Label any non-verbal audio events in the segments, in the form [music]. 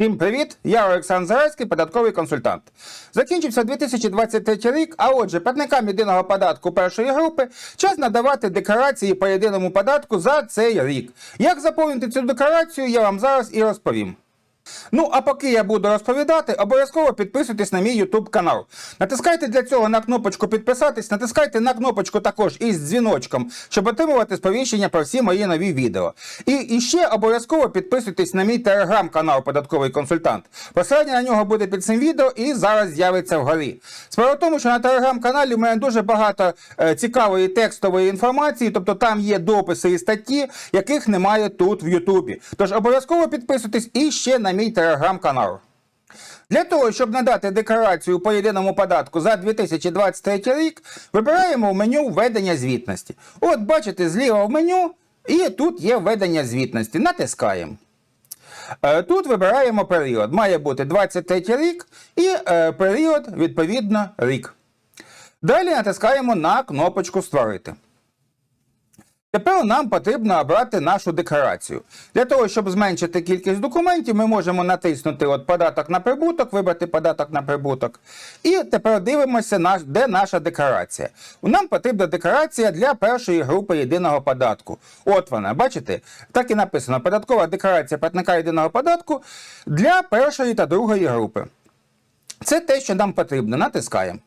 Всім привіт! Я Олександр Зарайський, податковий консультант. Закінчився 2023 рік, а отже, платникам єдиного податку першої групи час надавати декларації по єдиному податку за цей рік. Як заповнити цю декларацію, я вам зараз і розповім. Ну, а поки я буду розповідати, обов'язково підписуйтесь на мій YouTube канал. Натискайте для цього на кнопочку підписатись, натискайте на кнопочку також із дзвіночком, щоб отримувати сповіщення про всі мої нові відео. І, і ще обов'язково підписуйтесь на мій телеграм-канал Податковий консультант. Посилання на нього буде під цим відео і зараз з'явиться вгорі. Справа в тому, що на телеграм-каналі в мене дуже багато е, цікавої текстової інформації, тобто там є дописи і статті, яких немає тут в Ютубі. Тож обов'язково підписуйтесь і ще на мій телеграм-канал. Для того, щоб надати декларацію по єдиному податку за 2023 рік, вибираємо в меню введення звітності. От бачите, зліва в меню, і тут є введення звітності. Натискаємо. Е, Тут вибираємо період. Має бути 23 рік і е, період, відповідно, рік. Далі натискаємо на кнопочку Створити. Тепер нам потрібно обрати нашу декларацію. Для того, щоб зменшити кількість документів, ми можемо натиснути от податок на прибуток, вибрати податок на прибуток. І тепер дивимося, де наша декларація. Нам потрібна декларація для першої групи єдиного податку. От вона, бачите? Так і написано: податкова декларація платника єдиного податку для першої та другої групи. Це те, що нам потрібно. Натискаємо.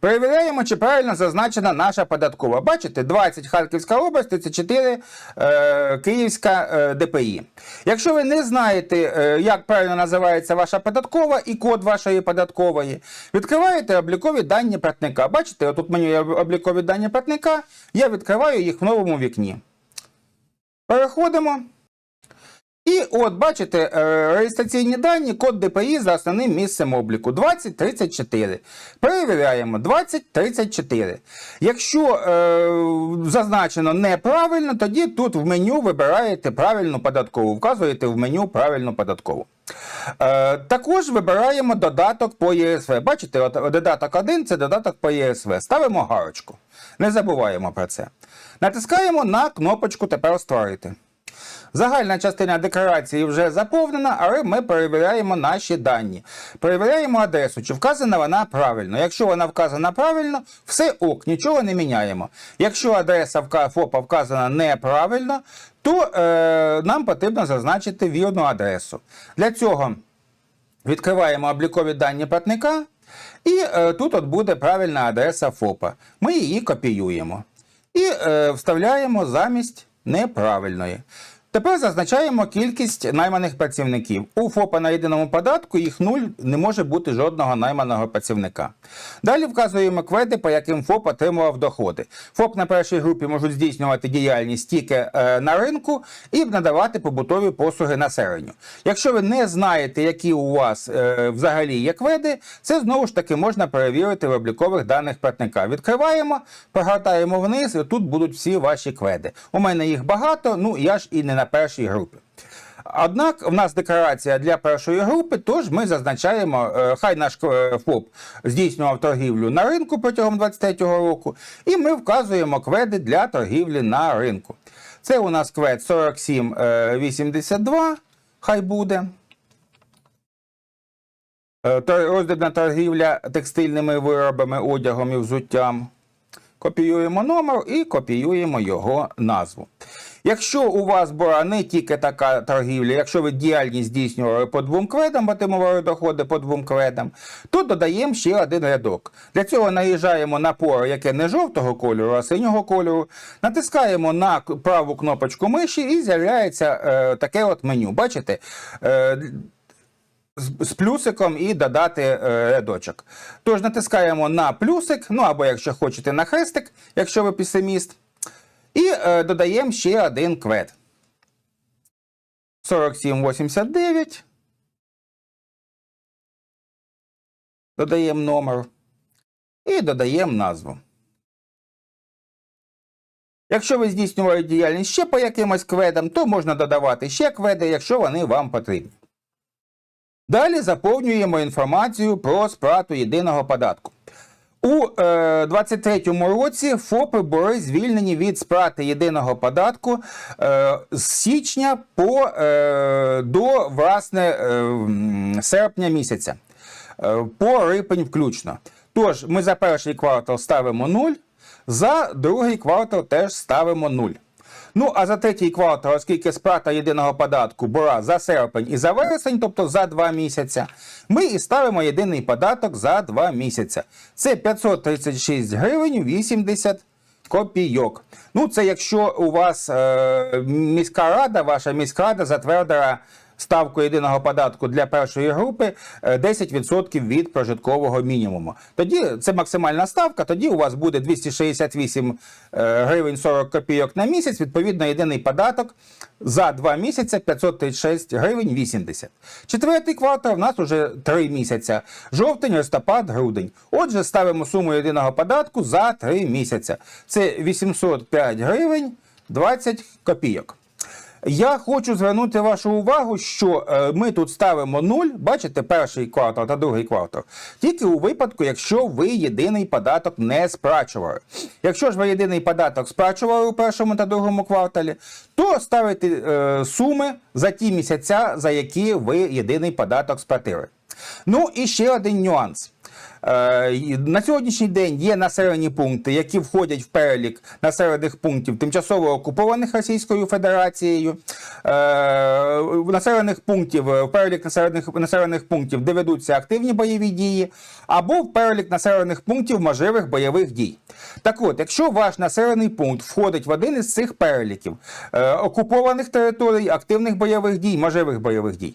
Перевіряємо, чи правильно зазначена наша податкова. Бачите, 20 Харківська область, 34 е, Київська е, ДПІ. Якщо ви не знаєте, е, як правильно називається ваша податкова і код вашої податкової, відкриваєте облікові дані платника. Бачите, отут меню є облікові дані платника, я відкриваю їх в новому вікні. Переходимо. І от бачите, е, реєстраційні дані, код ДПІ за основним місцем обліку 2034. Перевіряємо 2034. Якщо е, зазначено неправильно, тоді тут в меню вибираєте правильну податкову, вказуєте в меню правильну податкову. Е, також вибираємо додаток по ЄСВ. Бачите, от додаток 1 це додаток по ЄСВ. Ставимо галочку. Не забуваємо про це. Натискаємо на кнопочку Тепер створити. Загальна частина декларації вже заповнена, але ми перевіряємо наші дані. Перевіряємо адресу, чи вказана вона правильно. Якщо вона вказана правильно, все ок, нічого не міняємо. Якщо адреса ФОПа вказана неправильно, то е, нам потрібно зазначити вірну адресу. Для цього відкриваємо облікові дані платника, і е, тут от буде правильна адреса ФОПа. Ми її копіюємо і е, вставляємо замість неправильної. Тепер зазначаємо кількість найманих працівників. У ФОПа на єдиному податку їх нуль не може бути жодного найманого працівника. Далі вказуємо кведи, по яким ФОП отримував доходи. ФОП на першій групі можуть здійснювати діяльність тільки е, на ринку і надавати побутові послуги населенню. Якщо ви не знаєте, які у вас е, взагалі є кведи, це знову ж таки можна перевірити в облікових даних платника. Відкриваємо, прогортаємо вниз, і тут будуть всі ваші кведи. У мене їх багато, ну я ж і не на першій групі. Однак в нас декларація для першої групи, тож ми зазначаємо, е, хай наш е, ФОП здійснював торгівлю на ринку протягом 2023 року, і ми вказуємо кведи для торгівлі на ринку. Це у нас квед 4782, хай буде. Е, Роздільна торгівля текстильними виробами, одягом і взуттям. Копіюємо номер і копіюємо його назву. Якщо у вас була не тільки така торгівля, якщо ви діяльність здійснювали по двом кведам, отримували доходи по двом кведам, то додаємо ще один рядок. Для цього наїжджаємо на поле, яке не жовтого кольору, а синього кольору, натискаємо на праву кнопочку миші і з'являється е, таке от меню. Бачите? Е, з, плюсиком і додати е, рядочок. Тож натискаємо на плюсик, ну або якщо хочете на хрестик, якщо ви песиміст, і е, додаємо ще один квет. 4789. Додаємо номер. І додаємо назву. Якщо ви здійснювали діяльність ще по якимось кведам, то можна додавати ще кведи, якщо вони вам потрібні. Далі заповнюємо інформацію про сплату єдиного податку. У е, 23-му році ФОПи були звільнені від сплати єдиного податку е, з січня по, е, до власне е, серпня місяця, е, по рипень включно. Тож ми за перший квартал ставимо 0, за другий квартал теж ставимо 0. Ну, а за третій квартал, оскільки сплата єдиного податку була за серпень і за вересень, тобто за два місяця, ми і ставимо єдиний податок за два місяця. Це 536 гривень 80 копійок. Ну, це якщо у вас е, міська рада, ваша міська рада затвердила ставку єдиного податку для першої групи е, 10% від прожиткового мінімуму. Тоді це максимальна ставка, тоді у вас буде 268 е, гривень 40 копійок на місяць, відповідно, єдиний податок за 2 місяці 536 гривень 80. Четвертий квартал в нас уже 3 місяця. Жовтень, листопад, грудень. Отже, ставимо суму єдиного податку за 3 місяця. Це 805 гривень 20 копійок. Я хочу звернути вашу увагу, що е, ми тут ставимо 0, бачите, перший квартал та другий квартал, тільки у випадку, якщо ви єдиний податок не сплачували. Якщо ж ви єдиний податок сплачували у першому та другому кварталі, то ставите е, суми за ті місяця, за які ви єдиний податок сплатили. Ну і ще один нюанс. Е, На сьогоднішній день є населені пункти, які входять в перелік населених пунктів тимчасово окупованих Російською Федерацією. Е, Населених пунктів в перелік населених населених пунктів, де ведуться активні бойові дії, або в перелік населених пунктів можливих бойових дій. Так от, якщо ваш населений пункт входить в один із цих переліків е, окупованих територій, активних бойових дій, можливих бойових дій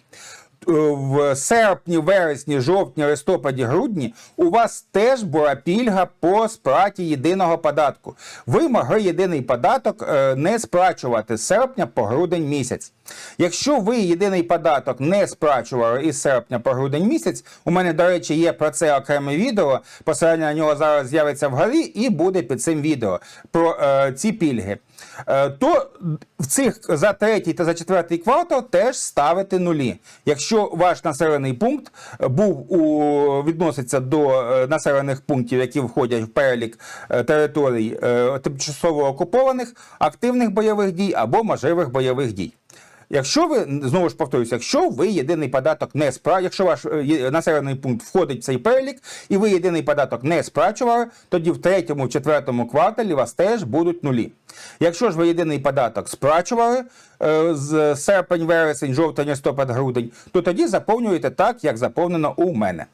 в серпні, вересні, жовтні, листопаді, грудні у вас теж була пільга по сплаті єдиного податку. Ви могли єдиний податок е, не сплачувати з серпня по грудень місяць. Якщо ви єдиний податок не сплачували із серпня по грудень місяць, у мене, до речі, є про це окреме відео. Посилання на нього зараз з'явиться вгорі і буде під цим відео про е, ці пільги. Е, то в цих за третій та за четвертий квартал теж ставити нулі. Якщо ваш населений пункт був у відноситься до е, населених пунктів, які входять в перелік е, територій е, тимчасово окупованих, активних бойових дій або можливих бойових дій. Якщо ви знову ж повторюся, якщо ви єдиний податок не спра... якщо ваш е, населений пункт входить в цей перелік, і ви єдиний податок не сплачували, тоді в третьому, четвертому кварталі вас теж будуть нулі. Якщо ж ви єдиний податок сплачували е, з серпень, вересень, жовтень, листопад, грудень, то тоді заповнюєте так, як заповнено у мене.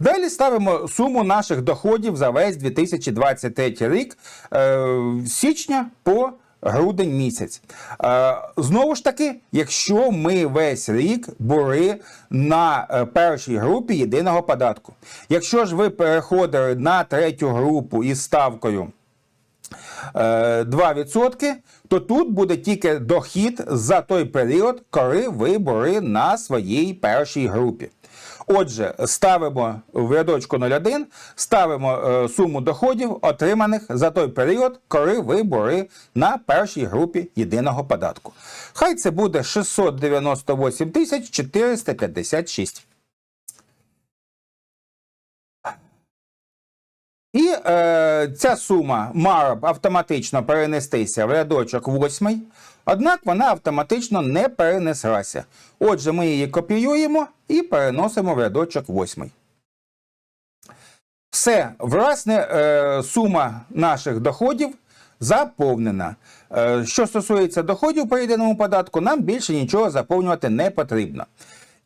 Далі ставимо суму наших доходів за весь 2023 рік е, з січня по грудень місяць. Е, знову ж таки, якщо ми весь рік були на е, першій групі єдиного податку. Якщо ж ви переходили на третю групу із ставкою е, 2%, то тут буде тільки дохід за той період, коли ви були на своїй першій групі. Отже, ставимо в рядочку 01, ставимо е, суму доходів, отриманих за той період, коли ви були на першій групі єдиного податку. Хай це буде 698 тисяч 456. І е, ця сума мала б автоматично перенестися в рядочок 8, однак вона автоматично не перенеслася. Отже, ми її копіюємо і переносимо в рядочок 8. Все, власне, е, сума наших доходів заповнена. Е, що стосується доходів по єдиному податку, нам більше нічого заповнювати не потрібно.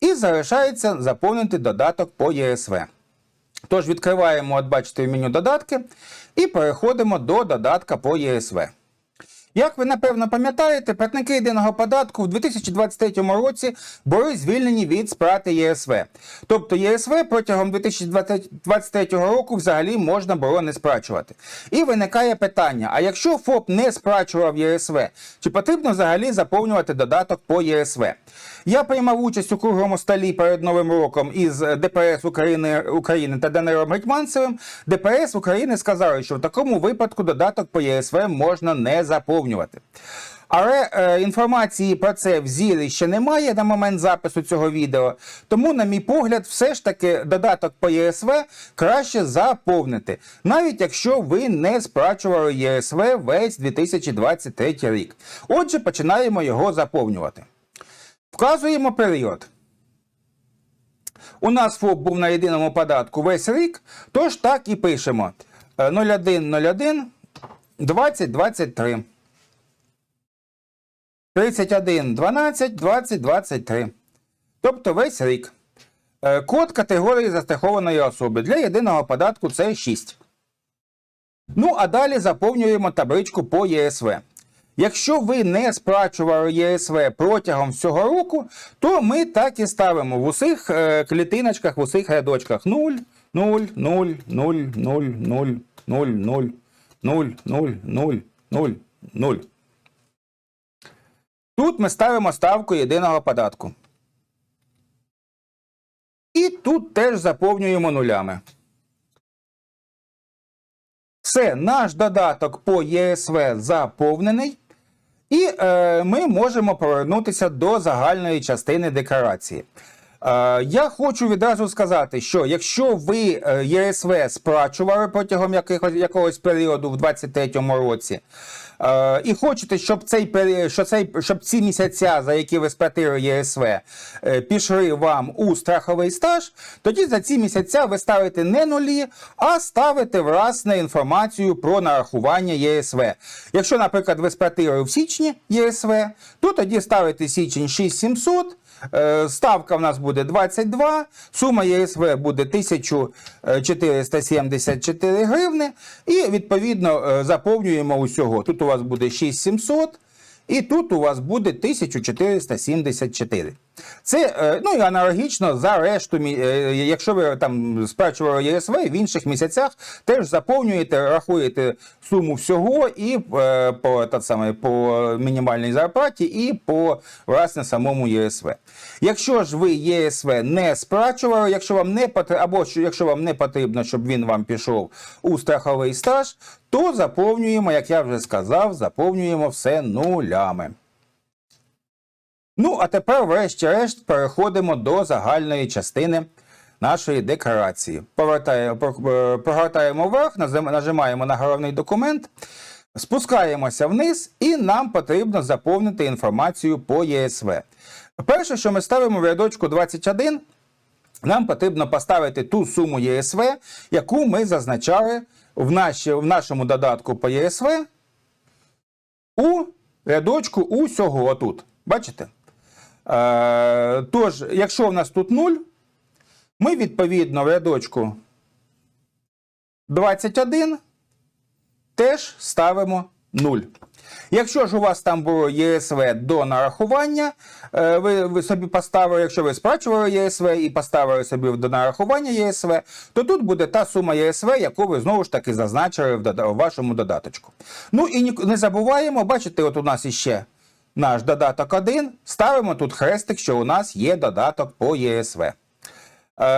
І залишається заповнити додаток по ЄСВ. Тож відкриваємо, от бачите, в меню додатки і переходимо до додатка по ЄСВ. Як ви напевно пам'ятаєте, платники єдиного податку в 2023 році були звільнені від сплати ЄСВ. Тобто ЄСВ протягом 2023 року взагалі можна було не сплачувати. І виникає питання: а якщо ФОП не сплачував ЄСВ, чи потрібно взагалі заповнювати додаток по ЄСВ? Я приймав участь у круглому столі перед Новим роком із ДПС України, України та Данилом Гетьманцевим. ДПС України сказали, що в такому випадку додаток по ЄСВ можна не заповнювати. Але е, інформації про це в зілі ще немає на момент запису цього відео. Тому, на мій погляд, все ж таки додаток по ЄСВ краще заповнити, навіть якщо ви не сплачували ЄСВ весь 2023 рік. Отже, починаємо його заповнювати. Вказуємо період. У нас ФОП був на єдиному податку весь рік, тож так і пишемо Е, 0101 2023. 31 12 2023. Тобто весь рік. Е, Код категорії застрахованої особи для єдиного податку це 6. Ну, а далі заповнюємо табличку по ЄСВ. Якщо ви не сплачували ЄСВ протягом всього року, то ми так і ставимо в усіх е, клітиночках, в усіх рядочках 0, 0, 0, 0, 0, 0, 0, 0, 0, 0, 0, 0, 0. Тут ми ставимо ставку єдиного податку. І тут теж заповнюємо нулями. Все, наш додаток по ЄСВ заповнений. І е, ми можемо повернутися до загальної частини декларації. Е, я хочу відразу сказати, що якщо ви е, ЄСВ сплачували протягом якогось періоду в 2023 році, е, і хочете, щоб цей що цей, щоб ці місяця, за які ви сплатили ЄСВ, пішли вам у страховий стаж, тоді за ці місяця ви ставите не нулі, а ставите власне інформацію про нарахування ЄСВ. Якщо, наприклад, ви сплатили в січні ЄСВ, то тоді ставите січень 6700, Е, Ставка в нас буде 22, сума ЄСВ буде 1474 гривни. І відповідно е, заповнюємо усього. Тут у вас буде 6700. І тут у вас буде 1474. Це е, ну і аналогічно за решту, е, якщо ви там сплачували ЄСВ, в інших місяцях теж заповнюєте, рахуєте суму всього і е, по, та саме, по мінімальній зарплаті, і по власне самому ЄСВ. Якщо ж ви ЄСВ не сплачували, якщо вам не потрібно, або що- якщо вам не потрібно, щоб він вам пішов у страховий стаж, то заповнюємо, як я вже сказав, заповнюємо все нулями. Ну, а тепер, врешті-решт, переходимо до загальної частини нашої декларації. Повертає- про- е, Прогортаємо вверх, нажимаємо на головний документ, спускаємося вниз, і нам потрібно заповнити інформацію по ЄСВ. Перше, що ми ставимо в рядочку 21, нам потрібно поставити ту суму ЄСВ, яку ми зазначали в, наші, в нашому додатку по ЄСВ у рядочку усього отут. Бачите? Е, тож, якщо в нас тут 0, ми відповідно в рядочку 21 теж ставимо 0. Якщо ж у вас там було ЄСВ до нарахування, е, ви, ви собі поставили, якщо ви сплачували ЄСВ і поставили собі до нарахування ЄСВ, то тут буде та сума ЄСВ, яку ви знову ж таки зазначили в, вашому додаточку. Ну і не забуваємо, бачите, от у нас іще наш додаток 1, ставимо тут хрестик, що у нас є додаток по ЄСВ. Е,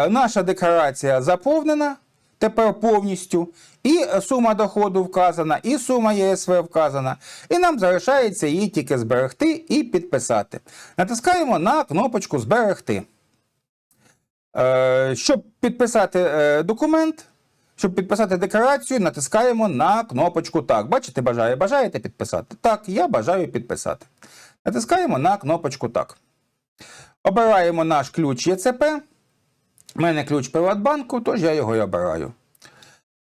наша декларація заповнена тепер повністю, і сума доходу вказана, і сума ЄСВ вказана. І нам залишається її тільки зберегти і підписати. Натискаємо на кнопочку Зберегти. Е, щоб підписати е, документ, щоб підписати декларацію, натискаємо на кнопочку Так. Бачите, бажає, бажаєте підписати? Так, я бажаю підписати. Натискаємо на кнопочку Так. Обираємо наш ключ ЄЦП. У мене ключ Приватбанку, тож я його і обираю.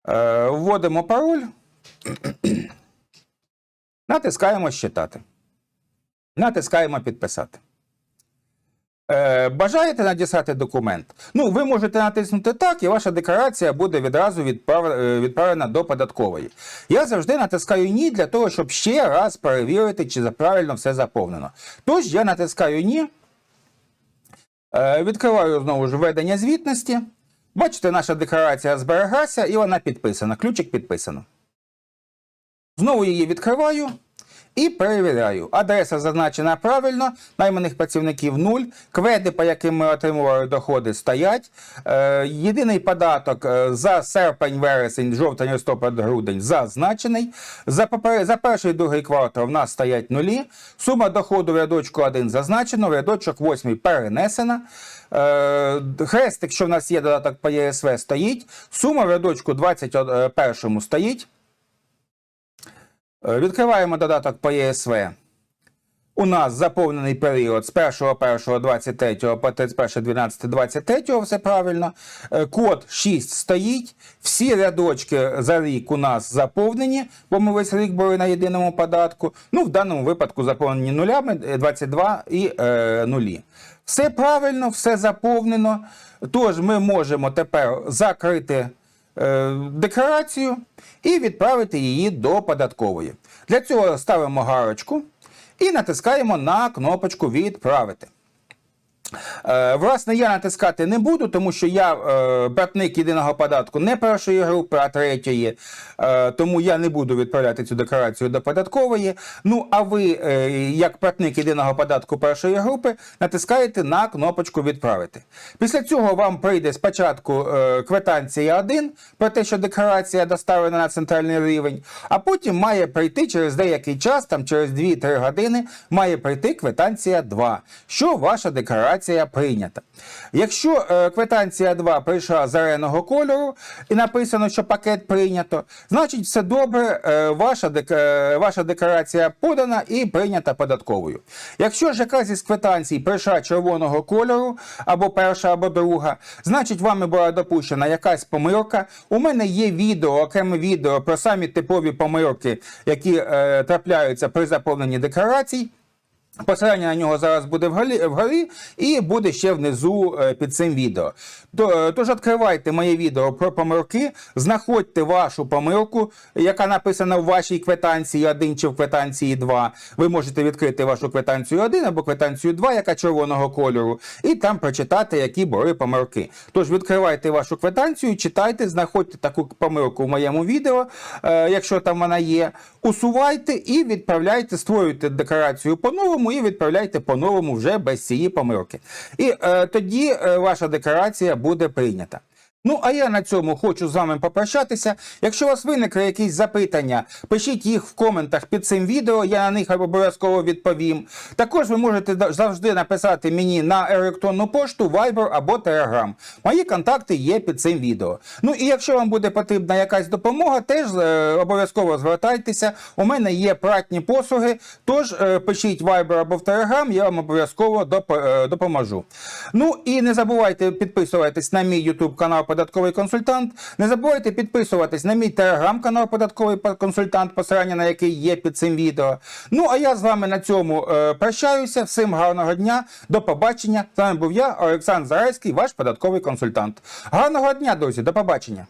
Е, вводимо пароль. [clears throat] Натискаємо Щитати. Натискаємо Підписати. Е, бажаєте надіслати документ? Ну, ви можете натиснути так, і ваша декларація буде відразу е, відправлена до податкової. Я завжди натискаю ні для того, щоб ще раз перевірити, чи правильно все заповнено. Тож я натискаю ні. Е, Відкриваю знову ж введення звітності. Бачите, наша декларація збереглася і вона підписана. Ключик підписано. Знову її відкриваю. І перевіряю. Адреса зазначена правильно, найманих працівників 0, кведи, по яким ми отримували доходи, стоять. Е, єдиний податок е, за серпень, вересень, жовтень, листопад, грудень зазначений. За, за перший і другий квартал в нас стоять нулі. Сума доходу в рядочку 1 зазначено, в рядочок 8 перенесена. Е, хрестик, що в нас є додаток по ЄСВ, стоїть. Сума в рядочку 21 стоїть. Е, Відкриваємо додаток по ЄСВ. У нас заповнений період з 1.1.23 по 31.12.23, все правильно. Е, Код 6 стоїть. Всі рядочки за рік у нас заповнені, бо ми весь рік були на єдиному податку. Ну, в даному випадку заповнені нулями е, 22 і е, нулі. Все правильно, все заповнено. Тож ми можемо тепер закрити е, декларацію і відправити її до податкової. Для цього ставимо гарочку і натискаємо на кнопочку Відправити. Е, власне, я натискати не буду, тому що я е, братник єдиного податку не першої групи, а третьої. Е, тому я не буду відправляти цю декларацію до податкової. Ну, а ви, е, як братник єдиного податку першої групи, натискаєте на кнопочку Відправити. Після цього вам прийде спочатку е, квитанція 1 про те, що декларація доставлена на центральний рівень, а потім має прийти через деякий час, там через 2-3 години, має прийти квитанція 2, що ваша декларація прийнята. Якщо е, квитанція 2 прийшла зеленого кольору і написано, що пакет прийнято, значить все добре, е, ваша, е, ваша декларація подана і прийнята податковою. Якщо ж якась із квитанцій прийшла червоного кольору, або перша, або друга, значить вами була допущена якась помилка. У мене є відео, окреме відео про самі типові помилки, які трапляються при заповненні декларацій. Посилання на нього зараз буде вгорі, і буде ще внизу е, під цим відео. Е, Тож відкривайте моє відео про помилки, знаходьте вашу помилку, яка написана в вашій квитанції 1 чи в квитанції 2. Ви можете відкрити вашу квитанцію 1 або квитанцію 2, яка червоного кольору, і там прочитати, які були помилки. Тож відкривайте вашу квитанцію, читайте, знаходьте таку помилку в моєму відео, е, якщо там вона є. Усувайте і відправляйте, створюйте декларацію по-новому і відправляйте по-новому вже без цієї помилки. І е, тоді е, ваша декларація буде прийнята. Ну, а я на цьому хочу з вами попрощатися. Якщо у вас виникли якісь запитання, пишіть їх в коментах під цим відео, я на них обов'язково відповім. Також ви можете завжди написати мені на електронну пошту, Viber або Telegram. Мої контакти є під цим відео. Ну і якщо вам буде потрібна якась допомога, теж е, обов'язково звертайтеся. У мене є платні послуги, тож е, пишіть Viber або в Telegram, я вам обов'язково доп- е, допоможу. Ну і не забувайте підписуватись на мій YouTube канал Податковий консультант. Не забувайте підписуватись на мій телеграм-канал Податковий консультант, посилання на який є під цим відео. Ну а я з вами на цьому е, прощаюся. Всім гарного дня, до побачення. З вами був я, Олександр Зарайський, ваш податковий консультант. Гарного дня, друзі, до побачення.